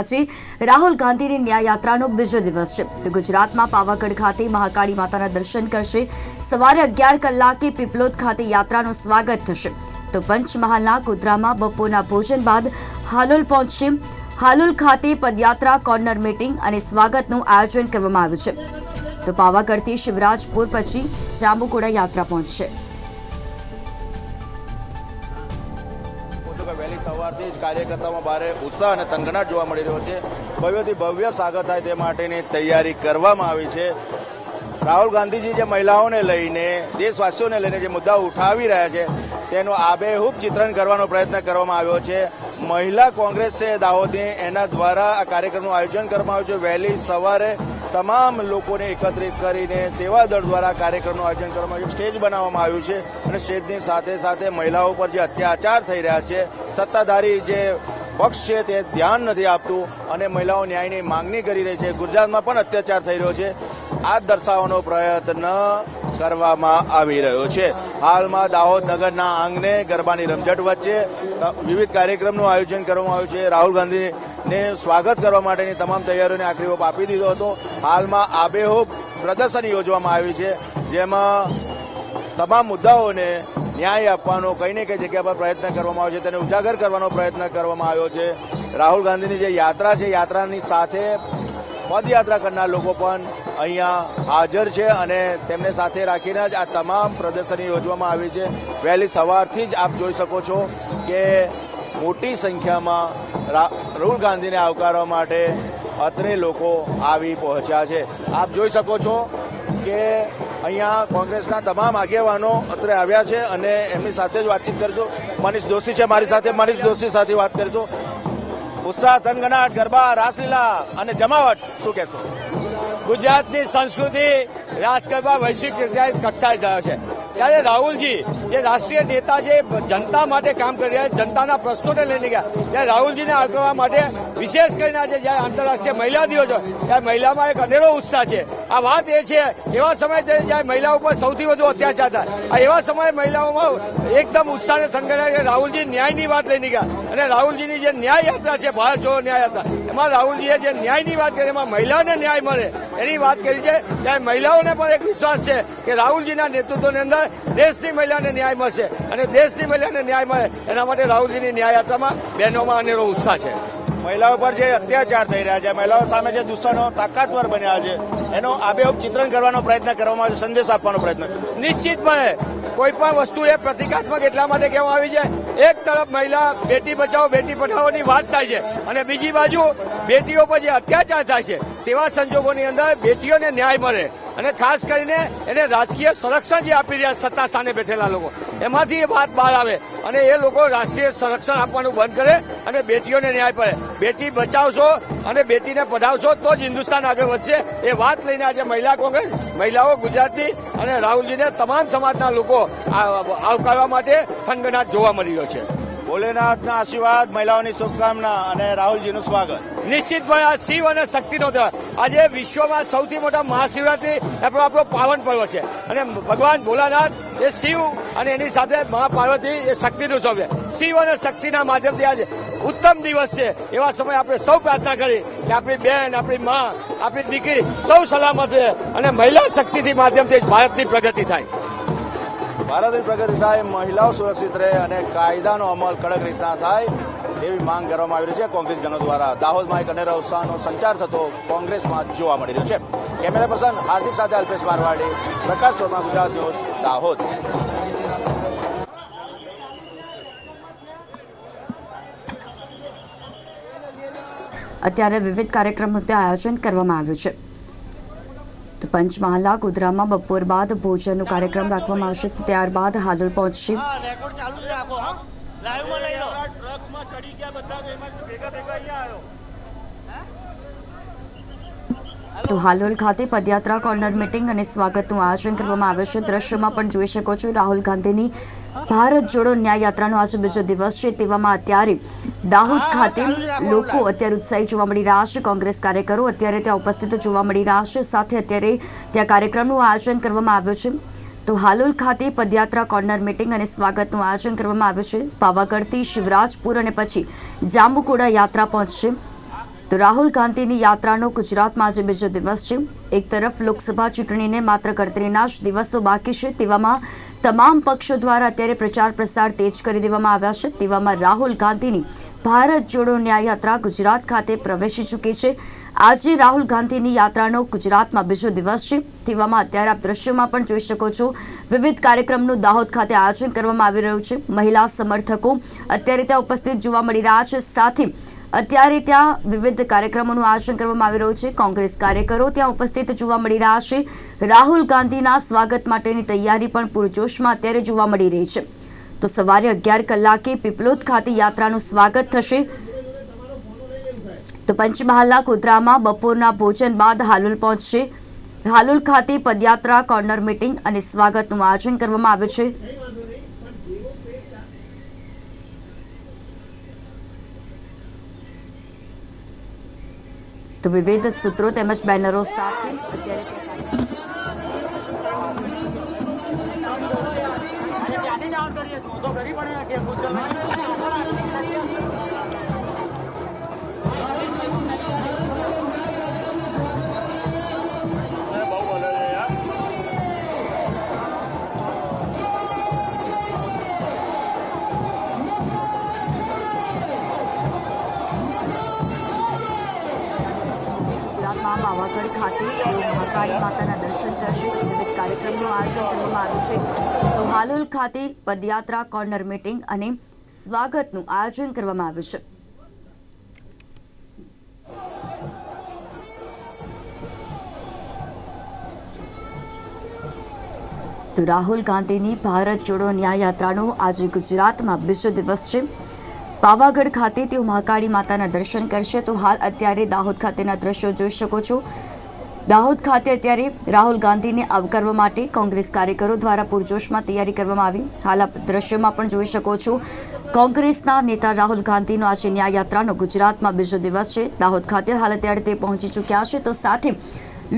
આજે રાહુલ ગાંધીની ન્યાયયાત્રાનો બીજો દિવસ છે. તો ગુજરાતમાં પાવાગઢ ખાતે મહાકાળી માતાના દર્શન કરશે. સવારે અગિયાર કલાકે પીપલોદ ખાતે યાત્રાનું સ્વાગત થશે. તો પંચમહાલના કુદરામાં બપોરના ભોજન બાદ હાલોલ પહોંચશે. હાલોલ ખાતે પદયાત્રા, કોર્નર મીટિંગ અને સ્વાગતનું આયોજન કરવામાં આવ્યું છે. તો પાવાગઢથી શિવરાજપુર પછી જાંબુકુડા યાત્રા પહોંચશે. સવારથી જ કાર્યકર્તાઓમાં ભારે ઉત્સાહ અને તંગનાટ જોવા મળી રહ્યો છે. ભવ્યથી ભવ્ય સ્વાગત થાય તે માટેની તૈયારી કરવામાં આવી છે. રાહુલ ગાંધીજી જે મહિલાઓને લઈને, દેશવાસીઓને લઈને જે મુદ્દા ઉઠાવી રહ્યા છે, તેનું આબેહૂબ ચિત્રણ કરવાનો પ્રયત્ન કરવામાં આવ્યો છે. મહિલા કોંગ્રેસ છે દાહોદની એના દ્વારા આ કાર્યક્રમનું આયોજન કરવામાં આવ્યું છે. વહેલી સવારે તમામ લોકોને એકત્રિત કરીને સેવા દળ દ્વારા કાર્યક્રમનું આયોજન કરવામાં આવ્યું. સ્ટેજ બનાવવામાં આવ્યું છે અને સ્ટેજની સાથે સાથે મહિલાઓ પર જે અત્યાચાર થઈ રહ્યા છે, સત્તાધારી જે પક્ષ છે તે ધ્યાન નથી આપતું અને મહિલાઓ ન્યાયની માંગણી કરી રહી છે. ગુજરાતમાં પણ અત્યાચાર થઈ રહ્યો છે. આ દર્શાવવાનો પ્રયત્ન કરવામાં આવી રહ્યો છે. હાલમાં દાહોદ નગરના આંગણે ગરબાની રમઝટ વચ્ચે વિવિધ કાર્યક્રમનું આયોજન કરવામાં આવ્યું છે. રાહુલ ગાંધીને સ્વાગત કરવા માટેની તમામ તૈયારીઓને આખરી ઓપ આપી દીધો હતો. હાલમાં આબેહૂબ પ્રદર્શન યોજવામાં આવ્યું છે, જેમાં તમામ મુદ્દાઓને ન્યાય આપવાનો, કઈ ને કઈ જગ્યા પર પ્રયત્ન કરવામાં આવ્યો છે, તેને ઉજાગર કરવાનો પ્રયત્ન કરવામાં આવ્યો છે. રાહુલ ગાંધીની જે યાત્રા છે, યાત્રાની સાથે પદયાત્રા કરનાર લોકો પણ અહીંયા હાજર છે અને તેમને સાથે રાખીને જ આ તમામ પ્રદર્શની યોજવામાં આવી છે. વહેલી સવારથી જ આપ જોઈ શકો છો કે મોટી સંખ્યામાં રાહુલ ગાંધીને આવકારવા માટે અત્રે લોકો આવી પહોંચ્યા છે. આપ જોઈ શકો છો કે અહીંયા કોંગ્રેસના તમામ આગેવાનો અત્રે આવ્યા છે અને એમની સાથે જ વાતચીત કરજો. મનીષ દોશી છે મારી સાથે. મનીષ દોશી સાથે વાત કરજો. ઉત્સાહ થનગનાટ ગરબા, રાસલીલા અને જમાવટ, શું કહેશો? ગુજરાતની સંસ્કૃતિ રાસ ગરબા વૈશ્વિક કક્ષાએ થયો છે. ત્યારે રાહુલજી જે રાષ્ટ્રીય નેતા છે જનતા માટે કામ કરી રહ્યા જનતાના પ્રશ્નોને લઈને ગયા. ત્યારે રાહુલજીને આવકારવા માટે વિશેષ કરીને આજે જ્યારે આંતરરાષ્ટ્રીય મહિલા દિવસ હોય, ત્યારે મહિલામાં એક અનેરો ઉત્સાહ છે. આ વાત એ છે, એવા સમય જ્યારે મહિલાઓ પર સૌથી વધુ અત્યાચાર થાય. આ એવા સમયે મહિલાઓમાં એકદમ ઉત્સાહને થનગનાટ રાહુલજી ન્યાયની વાત લઈને ગયા. અને રાહુલજીની જે ન્યાય યાત્રા છે ભારત જોડો ન્યાય યાત્રા એમાં રાહુલજીએ જે ન્યાયની વાત કરી, એમાં મહિલાઓને ન્યાય મળે, એની વાત કરી છે. ત્યારે મહિલાઓને પણ એક વિશ્વાસ છે કે રાહુલજીના નેતૃત્વની અંદર દેશની મહિલાને ન્યાય મળશે અને દેશની મહિલાને ન્યાય મળે. એના માટે રાહુલજીની ન્યાય યાત્રામાં બહેનોમાં અનેરો ઉત્સાહ છે. મહિલાઓ પર જે અત્યાચાર થઈ રહ્યા છે મહિલાઓ સામે જે દુશ્મનો તાકાતવર બન્યા છે એનો આબેહૂબ ચિત્રણ કરવાનો પ્રયત્ન કરવામાં આવ્યો સંદેશ આપવાનો પ્રયત્ન નિશ્ચિતપણે કોઈ પણ વસ્તુ એ પ્રતિકાત્મક એટલા માટે કહેવામાં આવી છે એક તરફ મહિલા બેટી બચાવો બેટી પઢાઓની વાત થાય છે અને બીજી બાજુ બેટીઓ પર જે અત્યાચાર થાય છે તેવા સંજોગોની અંદર બેટીઓને ન્યાય મળે. અને ખાસ કરીને એને રાજકીય સંરક્ષણ જે આપી રહ્યા સત્તા સામે બેઠેલા લોકો, એમાંથી એ વાત બહાર આવે અને એ લોકો રાષ્ટ્રીય સંરક્ષણ આપવાનું બંધ કરે અને બેટીઓને ન્યાય પડે બેટી બચાવશો અને બેટીને પઢાવશો તો જ હિન્દુસ્તાન આગળ વધશે. એ વાત લઈને આજે મહિલા કોંગ્રેસ, મહિલાઓ ગુજરાતની અને રાહુલજીને તમામ સમાજના લોકો આવકારવા માટે થનગનાટ જોવા મળી રહ્યો છે. ભોલેનાથના આશીર્વાદ, મહિલાઓની શુભકામના અને રાહુલજીનું સ્વાગત. નિશ્ચિતપણે આ શિવ અને શક્તિનો આજે વિશ્વમાં સૌથી મોટા મહાશિવરાત્રી આપણો આપણો પાવન પર્વ છે. અને ભગવાન ભોલાનાથ એ શિવ અને એની સાથે મહાપાર્વતી એ શક્તિનું સૌ છે. શિવ અને શક્તિના માધ્યમથી આજે ઉત્તમ દિવસ છે. એવા સમયે આપણે સૌ પ્રાર્થના કરી કે આપણી બેન, આપણી મા, આપણી દીકરી સૌ સલામત રહે અને મહિલા શક્તિથી માધ્યમથી ભારતની પ્રગતિ થાય. ભારતની પ્રગતિ થાય, મહિલાઓ સુરક્ષિત રહે અને કાયદાનો અમલ કડક રીતના થાય એવી માંગ કરવામાં આવી રહી છે કોંગ્રેસજનો દ્વારા. દાહોદમાં એક અનેરા ઉત્સાહનો સંચાર થતો કોંગ્રેસમાં જોવા મળી રહ્યો છે. કેમેરા પર્સન હાર્દિક સાથે અલ્પેશ મારવાડી, પ્રકાશ શર્મા, ગુજરાત ન્યૂઝ, દાહોદ. અત્યારે વિવિધ કાર્યક્રમનું આયોજન કરવામાં આવ્યું છે. પંચમહાલા કુદરામાં બપોર બાદ ભોજનનો કાર્યક્રમ રાખવામાં આવશે. ત્યારબાદ હાલોલ પહોંચશે. રેકોર્ડ ચાલુ જ રાખો હા? લાઈવમાં લઈ લો. ટ્રકમાં ચડી ગયા બધા ભેગા ભેગા અહીંયા આવ્યો. તો હાલોલ ખાતે પદયાત્રા કોર્નર મીટિંગ અને સ્વાગતનું આયોજન કરવામાં આવ્યું છે. દ્રશ્યમાં પણ જોઈ શકો છો રાહુલ ગાંધીની ભારત જોડો ન્યાય યાત્રાનો આજે બીજો દિવસ છે. તેવામાં અત્યારે દાહોદ ખાતે લોકો અત્યારે ઉત્સાહી જોવા મળી રહ્યા છે. કોંગ્રેસ કાર્યકરો અત્યારે ત્યાં ઉપસ્થિત જોવા મળી રહ્યા છે. સાથે અત્યારે ત્યાં કાર્યક્રમનું આયોજન કરવામાં આવ્યું છે. તો હાલોલ ખાતે પદયાત્રા કોર્નર મીટિંગ અને સ્વાગતનું આયોજન કરવામાં આવ્યું છે. પાવાગઢથી શિવરાજપુર અને પછી જાંબુકોડા યાત્રા પહોંચશે. તો રાહુલ ગાંધીની યાત્રાનો ગુજરાતમાં આજે બીજો દિવસ છે. એક તરફ લોકસભા ચૂંટણીને માત્ર ગણતરીના જ દિવસો બાકી છે તેવામાં તમામ પક્ષો દ્વારા અત્યારે પ્રચાર પ્રસાર તેજ કરી દેવામાં આવ્યા છે. તેવામાં રાહુલ ગાંધીની ભારત જોડો ન્યાયયાત્રા ગુજરાત ખાતે પ્રવેશી ચૂકી છે. આજે રાહુલ ગાંધીની યાત્રાનો ગુજરાતમાં બીજો દિવસ છે. તેવામાં અત્યારે આપ દ્રશ્યોમાં પણ જોઈ શકો છો, વિવિધ કાર્યક્રમનું દાહોદ ખાતે આયોજન કરવામાં આવી રહ્યું છે. મહિલા સમર્થકો અત્યારે ત્યાં ઉપસ્થિત જોવા મળી રહ્યા છે. સાથે અત્યારે ત્યાં વિવિધ કાર્યક્રમોનું આયોજન કરવામાં આવી રહ્યું છે. કોંગ્રેસ કાર્યકરો ત્યાં ઉપસ્થિત જોવા મળી રહ્યા છે. રાહુલ ગાંધીના સ્વાગત માટેની તૈયારી પણ પૂરજોશમાં અત્યારે જોવા મળી રહી છે. તો સવારે અગિયાર કલાકે પીપલોદ ખાતે યાત્રાનું સ્વાગત થશે. તો પંચમહાલના કોદરામાં બપોરના ભોજન બાદ હાલોલ પહોંચશે. હાલોલ ખાતે પદયાત્રા, કોર્નર મીટિંગ અને સ્વાગતનું આયોજન કરવામાં આવ્યું છે. તો વિવિધ સૂત્રો તેમજ બેનરો સાથે અત્યારે તે ખાતે તેઓ મહાકાળી માતાના દર્શન કરશે. વિવિધ કાર્યક્રમનું આયોજન કરવામાં આવ્યું છે. તો હાલોલ ખાતે પદયાત્રા કોર્નર મીટિંગ અને સ્વાગતનું આયોજન કરવામાં આવ્યું છે. તો રાહુલ ગાંધીની ભારત જોડો ન્યાય યાત્રાનો આજે ગુજરાતમાં બીજો દિવસ છે. પાવાગઢ ખાતે તેઓ મહાકાળી માતાના દર્શન કરશે. તો હાલ અત્યારે દાહોદ ખાતેના દ્રશ્યો જોઈ શકો છો. દાહોદ ખાતે અત્યારે રાહુલ ગાંધીને આવકારવા માટે કોંગ્રેસ કાર્યકરો દ્વારા પૂરજોશમાં તૈયારી કરવામાં આવી. હાલ આપ દ્રશ્યોમાં પણ જોઈ શકો છો, કોંગ્રેસના નેતા રાહુલ ગાંધીનો આજે ન્યાય યાત્રાનો ગુજરાતમાં બીજો દિવસ છે. દાહોદ ખાતે હાલ અત્યારે તે પહોંચી ચૂક્યા છે, તો સાથે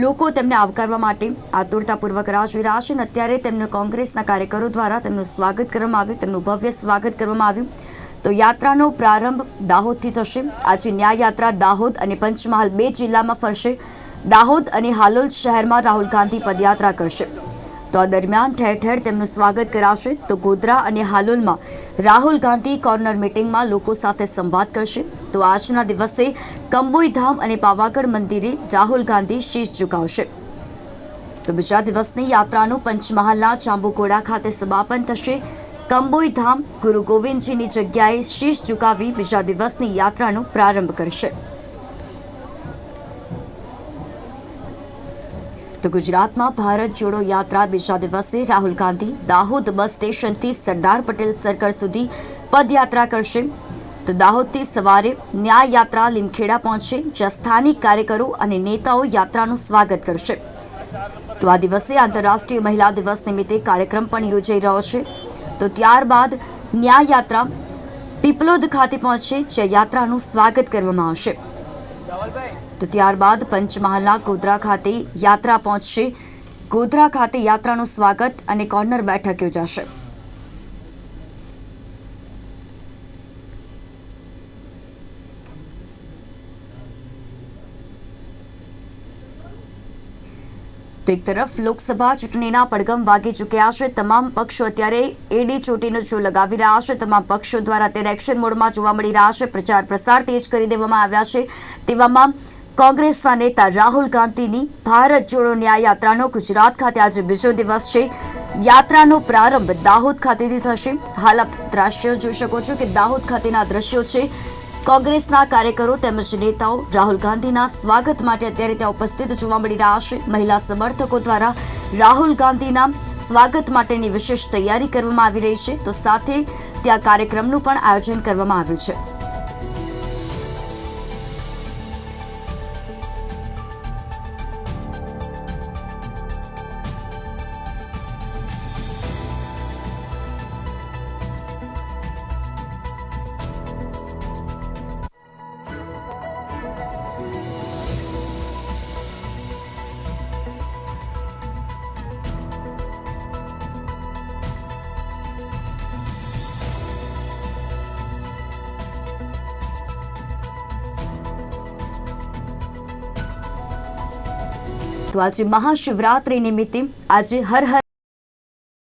લોકો તેમને આવકારવા માટે આતુરતાપૂર્વક રાહ જોઈ રહ્યા છે અને અત્યારે તેમને કોંગ્રેસના કાર્યકરો દ્વારા તેમનું સ્વાગત કરવામાં આવ્યું, તેમનું ભવ્ય સ્વાગત કરવામાં આવ્યું. તો યાત્રાનો પ્રારંભ દાહોદથી થશે. આજે ન્યાય યાત્રા દાહોદ અને પંચમહાલ બે જિલ્લામાં ફરશે. દાહોદ અને હાલોલ શહેરમાં રાહુલ ગાંધી પદયાત્રા કરશે. તો આ દરમિયાન ઠેર ઠેર તેમનું સ્વાગત કરાશે. તો ગોધરા અને હાલોલમાં રાહુલ ગાંધી કોર્નર મિટિંગમાં લોકો સાથે સંવાદ કરશે. તો આજના દિવસે કંબોઈધામ અને પાવાગઢ મંદિરે રાહુલ ગાંધી શીશ ઝુકાવશે. તો બીજા દિવસની યાત્રાનું પંચમહાલના ચાંબુકોડા ખાતે સમાપન થશે. કંબોઈધામ ગુરુ ગોવિંદજીની જગ્યાએ શીશ ઝુકાવી બીજા દિવસની યાત્રાનો પ્રારંભ કરશે. તો ગુજરાતમાં ભારત જોડો યાત્રા બીજા દિવસે રાહુલ ગાંધી દાહોદ બસ સ્ટેશનથી સરદાર પટેલ સર્કલ સુધી પદયાત્રા કરશે. તો દાહોદથી સવારે ન્યાય યાત્રા લીમખેડા પહોંચશે, જ્યાં સ્થાનિક કાર્યકરો અને નેતાઓ યાત્રાનું સ્વાગત કરશે. તો આ દિવસે આંતરરાષ્ટ્રીય મહિલા દિવસ નિમિત્તે કાર્યક્રમ પણ યોજાઈ રહ્યો છે. તો ત્યારબાદ ન્યાય યાત્રા પીપલોદ ખાતે પહોંચશે, જ્યાં યાત્રાનું સ્વાગત કરવામાં આવશે. તો ત્યારબાદ પંચમહાલના ગોધરા ખાતે યાત્રા પહોંચશે. ગોધરા ખાતે યાત્રાનું સ્વાગત અને કોર્નર બેઠક યોજાશે. તો એક તરફ લોકસભા ચૂંટણીના પડઘમ વાગી ચૂક્યા છે. તમામ પક્ષો અત્યારે એડી ચોટીનો જો લગાવી રહ્યા છે. તમામ પક્ષો દ્વારા અત્યારે એક્શન મોડમાં જોવા મળી રહ્યા છે. પ્રચાર પ્રસાર તેજ કરી દેવામાં આવ્યા છે. તેવામાં કોંગ્રેસના નેતા રાહુલ ગાંધીની ભારત જોડો ન્યાય યાત્રાનો ગુજરાત ખાતે આજે બીજો દિવસ છે. યાત્રાનો પ્રારંભ દાહોદ ખાતેથી થશે. હાલ આપ દ્રશ્યો જોઈ શકો છો કે દાહોદ ખાતેના દ્રશ્યો છે. કોંગ્રેસના કાર્યકરો તેમજ નેતાઓ રાહુલ ગાંધીના સ્વાગત માટે અત્યારે ત્યાં ઉપસ્થિત જોવા મળી રહ્યા છે. મહિલા સમર્થકો દ્વારા રાહુલ ગાંધીના સ્વાગત માટેની વિશેષ તૈયારી કરવામાં આવી રહી છે. તો સાથે ત્યાં કાર્યક્રમનું પણ આયોજન કરવામાં આવ્યું છે. તો આજે મહાશિવરાત્રિ નિમિત્તે આજે હર હર